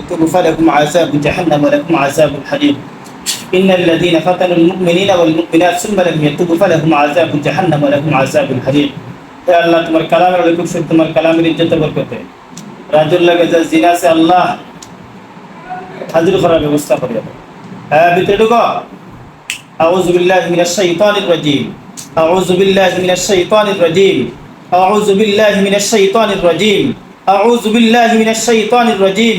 يكتب فلكم عذاب جهنم ولكم عذاب الحريق إن الذين فتنوا المؤمنين والمؤمنات ثم لم يتوبوا فلهم عذاب جهنم ولهم عذاب الحريق হে আল্লাহ তোমার কালামের আলোকে শুধু তোমার কালামের ইজ্জত বরকতে রাজুল লাগে যা জিনা সে আল্লাহ হাজির করার ব্যবস্থা করে দেবো হ্যাঁ ভিতরে ঢুকো أعوذ بالله من الشيطان الرجيم أعوذ بالله من الشيطان الرجيم أعوذ بالله من الشيطان الرجيم أعوذ بالله من الشيطان الرجيم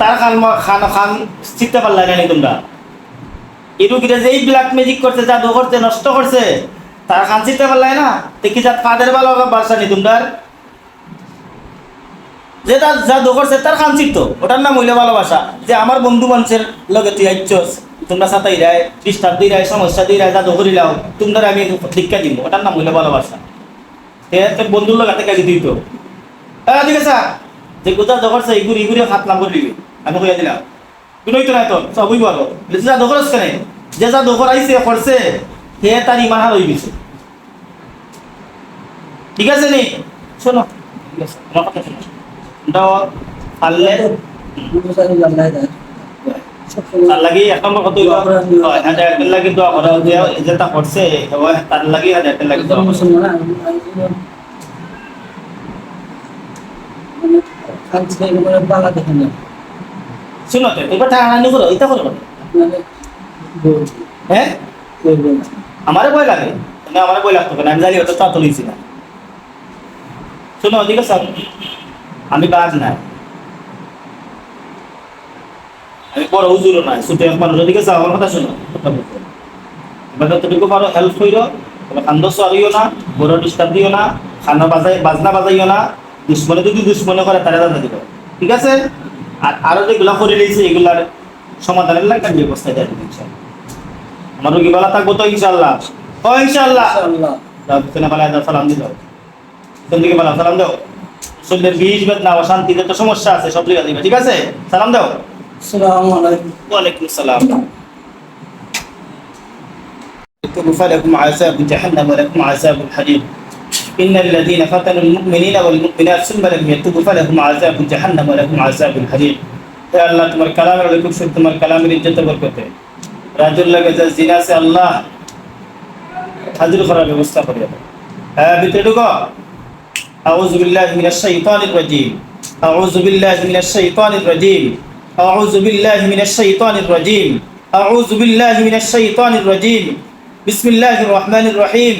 তার খান খান খান চিনতে পারলাই না তোমরা? রুগীরা যে ব্ল্যাক ম্যাজিক করছে, জাদু করছে, নষ্ট করছে? তার খান চিনতে পারলাই না? দেখি যা কাদের ভালো বাসা নি তোমরা যে তার জাদু করছে, তার খান চিত্ত ওটার নাম হইলে ভালোবাসা। যে আমার বন্ধু মানুষের লগে তুই আইছস তোমরা সাথে রায় ডিস্টার্ব দিই রায় সমস্যা দিই রায় জাদু করিলাও তোমরা আমি শিক্ষা দিব ওটার নাম হইলে ভালোবাসা। বন্ধুর লগে হাতে কাজি দিত। ঠিক আছে যে কোথা জগরছে ইগুরি ইগুরি হাত নাম করবি আমি কইয়া দিলাম। কোনোই তো নাই তোর সবই বলো যা দখরস কেন যে যা দখর আইছে করছে হে তার ইমান হার গেছে। ঠিক আছে নি? শোনো ঠিক আছে কথা শোনো ওটাও পারলে তার লাগি এক নম্বর কত হাজার লাগি দোয়া করা যেটা করছে তার লাগি হাজার লাগি দোয়া করা। করো, এটা করো হ্যাঁ? লাগে। ভয় লাগতো কেন? আমি জানি, ওটা না। শুনো আমি বাজ নাই। আমি বড় হুজুরও নাই মানুষ আমার কথা শুনো। এবার যতটুকু পারো হেল্প করিও খান্দ সরিও না, বড় ডিস্টার্ব দিও না খানা বাজাই বাজনা বাজাইও না। দুশ্মনে যদি দুশ্মনে করে, তারা দাদা দিব। ঠিক আছে? আর আরো যেগুলো করে নিয়েছে এগুলার সমাধানের লাগে আমি ব্যবস্থা দেয় ইনশাল্লাহ আমার রোগী ভালো থাকবো তো ইনশাল্লাহ ও ইনশাল্লাহ যাও পিছনে পালা যাও সালাম দিও কোন দিকে পালা সালাম দাও শরীরের বিষ বেদনা অশান্তিতে তো সমস্যা আছে সব দিকে দিবে ঠিক আছে সালাম দাও ওয়ালাইকুম আসসালাম يكتب فلكم عذاب جهنم ولكم عذاب الحريق إن الذين فتنوا المؤمنين والمؤمنات ثم لم يتوبوا فلهم عذاب جهنم ولهم عذاب الحريق হে আল্লাহ তোমার কালামের আলোকে শুধু তোমার কালামের ইজ্জত বরকতে রাজুল লাগে যা জিনা সে আল্লাহ হাজির করার ব্যবস্থা করে দেবো হ্যাঁ ভিতরে ঢুকো أعوذ بالله من الشيطان الرجيم أعوذ بالله من الشيطان الرجيم أعوذ بالله من الشيطان الرجيم أعوذ بالله من الشيطان الرجيم بسم الله الرحمن الرحيم